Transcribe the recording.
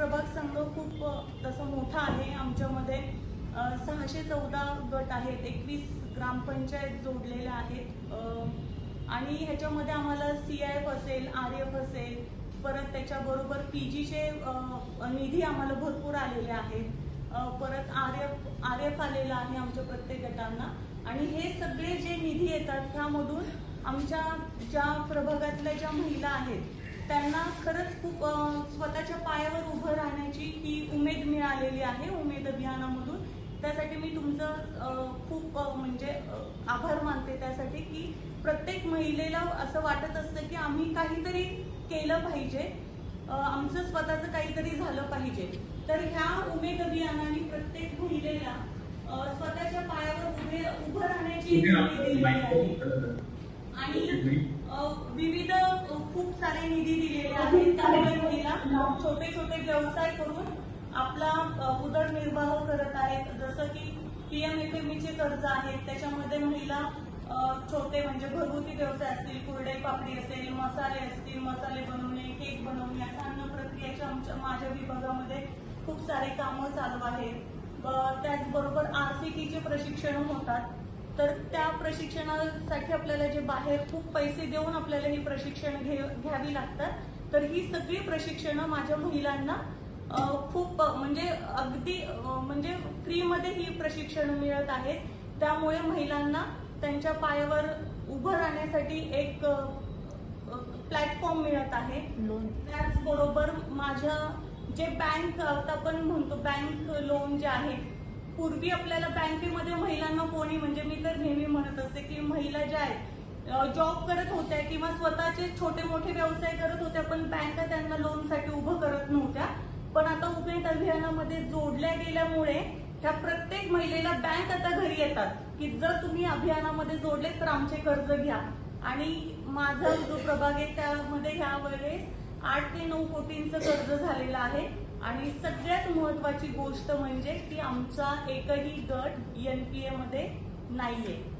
प्रभाग संघ खूप तसं मोठा आहे. आमच्यामध्ये सहाशे चौदा गट आहेत. एकवीस ग्रामपंचायत जोडलेल्या आहेत. आणि ह्याच्यामध्ये आम्हाला सी आय एफ असेल आर एफ असेल परत त्याच्याबरोबर पी जीचे निधी आम्हाला भरपूर आलेले आहेत. परत आर एफ आर एफ आलेला आहे आमच्या प्रत्येक गटांना. आणि हे सगळे जे निधी येतात त्यामधून आमच्या ज्या प्रभागातल्या ज्या महिला आहेत त्यांना खरंच खूप स्वतःच्या पायावर उभं राहण्याची ही उमेद मिळालेली आहे उमेद अभियानामधून. त्यासाठी मी तुमचं खूप म्हणजे आभार मानते त्यासाठी की प्रत्येक महिलेला असं वाटत असतं की आम्ही काहीतरी केलं पाहिजे. आमचं स्वतःचं काहीतरी झालं पाहिजे. तर ह्या उमेद अभियानाने प्रत्येक महिलेला स्वतःच्या पायावर उभे उभं राहण्याची दिलेली आहे. आणि विविध खूप सारे निधी दिलेले आहेत त्यामुळे महिला छोटे छोटे व्यवसाय करून आपला उदरनिर्वाह करत आहेत. जसं की पीएमएफएमईचे कर्ज आहेत. त्याच्यामध्ये महिला छोटे म्हणजे घरगुती व्यवसाय असतील कुरडे पापडी असेल मसाले असतील मसाले बनवणे केक बनवणे असं अन्न प्रक्रियेच्या आमच्या माझ्या विभागामध्ये खूप सारे कामं चालू आहेत. त्याचबरोबर आरसीटीचे प्रशिक्षण होतात. तर त्या प्रशिक्षणासाठी आपल्याला जे बाहेर खूप पैसे देऊन आपल्याला ही प्रशिक्षण घे घ्यावी लागतात. तर ही सगळी प्रशिक्षणं माझ्या महिलांना खूप म्हणजे अगदी म्हणजे फ्रीमध्ये ही प्रशिक्षण मिळत आहेत. त्यामुळे महिलांना त्यांच्या पायावर उभं राहण्यासाठी एक प्लॅटफॉर्म मिळत आहे. त्याचबरोबर माझ्या जे बँक आता आपण म्हणतो बँक लोन जे आहे पूर्वी आपल्याला बँकेमध्ये महिलांना कोणी म्हणजे मी तर नेहमी म्हणत असते की महिला ज्या आहेत जॉब करत होत्या किंवा स्वतःचे छोटे मोठे व्यवसाय करत होत्या पण बँका त्यांना लोनसाठी उभं करत नव्हत्या. पण आता उपेंट अभियानामध्ये जोडल्या गेल्यामुळे ह्या प्रत्येक महिलेला बँक आता घरी येतात की जर तुम्ही अभियानामध्ये जोडले तर आमचे कर्ज घ्या. आणि माझा जो प्रभाग आहे त्यामध्ये ह्या वेळेस आठ ते नऊ कोटींचं कर्ज झालेलं आहे. आणि सगळ्यात महत्वाची गोष्ट म्हणजे की आमचा एकही गट एनपीए मध्ये नाहीये.